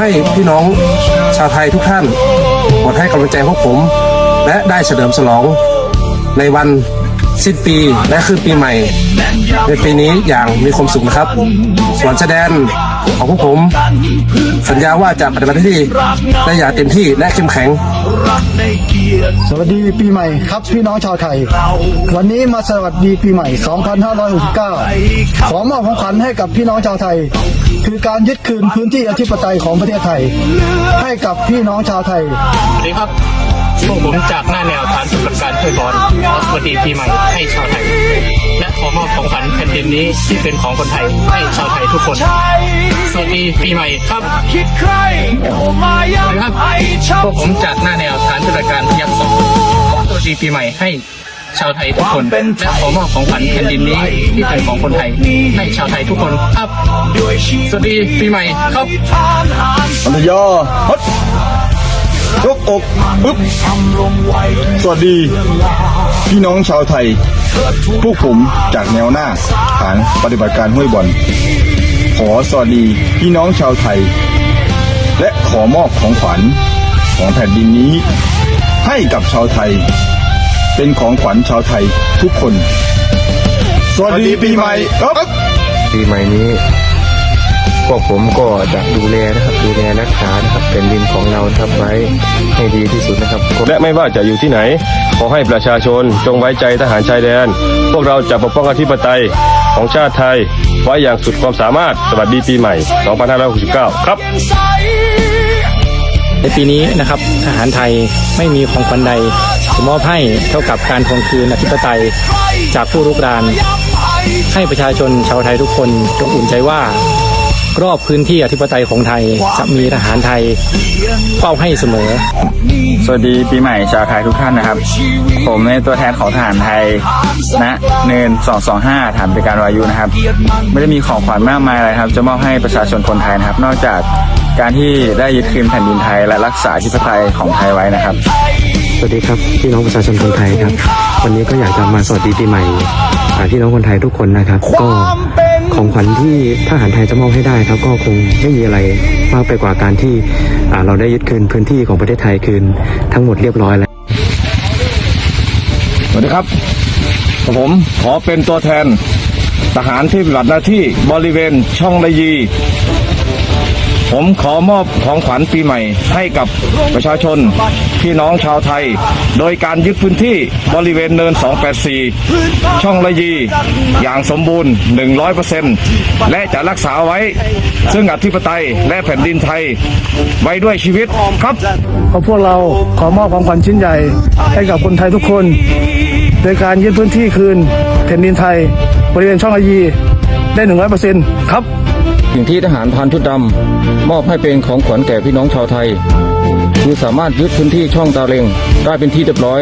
ให้พี่น้องชาวไทยทุกท่านโปรดให้กำลังใจพวกผม และได้เฉลิมฉลองในวันสิ้นปีและขึ้นปีใหม่ ในปีนี้อย่างมีความสุขนะครับส่วนแสดงของพวกผม สัญญาว่าจะปฏิบัติหน้าที่ได้อย่างเต็มที่และเข้มแข็ง สวัสดีปีใหม่ครับพี่น้องชาวไทย วันนี้มาสวัสดีปีใหม่ 2569 ขอมอบของขวัญให้กับพี่น้องชาวไทย คือการยึดคืนพื้นที่อธิปไตยของประเทศไทย ให้กับพี่น้องชาวไทยสวัสดีครับ พวกผมจากหน้าแนวฐานปฏิบัติการช่วยบอลขอสวัสดีปีใหม่ให้ชาวไทย และขอมอบของขวัญแผ่นดินนี้ที่เป็นของคนไทยให้ชาวไทยทุกคน สวัสดีปีใหม่ครับคิดใครเข้ามายัสวัสดีครับไอ้ชาวพวกผมจากหน้าแนวฐานปฏิบัติการพยัคฆ์สองขอสวัสดีปีใหม่ให้ชาวไทยทุกคนและขอมอบของขวัญแผ่นดินนี้ที่เป็นของคนไทยให้ชาวไทยทุกคนครับด้วยชีสวัสดีปีใหม่ครับทานหารอันธยาฮัด ยกอกปึ๊บสวัสดี พี่น้องชาวไทย พวกผมจากแนวหน้า ฐานปฏิบัติการห้วยบอลขอสวัสดีพี่น้องชาวไทย และขอมอบของขวัญของแผ่นดินนี้ ให้กับชาวไทย เป็นของขวัญชาวไทยทุกคน สวัสดีปีใหม่ครับปีใหม่นี้ พวกผมก็จะดูแลนะครับดูแลรักษานะครับเป็นดินของเราทำไว้ให้ดีที่สุดนะครับและไม่ว่าจะอยู่ที่ไหน ขอให้ประชาชนจงไว้ใจทหารชายแดน พวกเราจะปกป้องอธิปไตยของชาติไทย ไว้อย่างสุดความสามารถสวัสดีปีใหม่ 2569 ครับใสในปีนี้นะครับทหารไทยไม่มีของขวัญใดจะมอบให้เท่ากับการทวงคืนอธิปไตยจากผู้รุกราน ให้ประชาชนชาวไทยทุกคนจงอุ่นใจว่า รอบพื้นที่อธิปไตยของไทยจะมีทหารไทยเฝ้าให้เสมอ สวัสดีปีใหม่ชาวไทยทุกท่านนะครับ ผมในตัวแทนของทหารไทยณเนิน 225 ฐานบริการวายุนะครับ ไม่ได้มีของขวัญมากมายอะไรครับ จะมอบให้ประชาชนคนไทยนะครับ นอกจากการที่ได้ยึดคืนแผ่นดินไทย และรักษาอธิปไตยของไทยไว้นะครับ สวัสดีครับพี่น้องประชาชนคนไทยครับ วันนี้ก็อยากจะมาสวัสดีปีใหม่อ่าพี่น้องคนไทยทุกคนนะครับ ก็ ของขวัญที่ทหารไทยจะมอบให้ได้ครับก็คงไม่มีอะไรมากไปกว่าการที่เราได้ยึดคืนพื้นที่ของประเทศไทยคืนทั้งหมดเรียบร้อยแล้วสวัสดีครับผมขอเป็นตัวแทนทหารที่ปฏิบัติหน้าที่บริเวณช่องระยี ผมขอมอบของขวัญปีใหม่ให้กับประชาชนพี่น้องชาวไทย โดยการยึดพื้นที่บริเวณเนิน 284 ช่องระยี อย่างสมบูรณ์ 100%และจะรักษาไว้ ซึ่งอธิปไตยและแผ่นดินไทย ไว้ด้วยชีวิตครับขอพวกเราขอมอบของขวัญชิ้นใหญ่ให้กับคนไทยทุกคน โดยการยึดพื้นที่คืนแผ่นดินไทย บริเวณช่องอายีได้หนึ่งร้อยเปอร์เซ็นต์ครับ สิ่งที่ทหารพานชุดดำมอบให้เป็นของขวัญแก่พี่น้องชาวไทย คือสามารถยึดพื้นที่ช่องตาเลงได้เป็นที่เรียบร้อย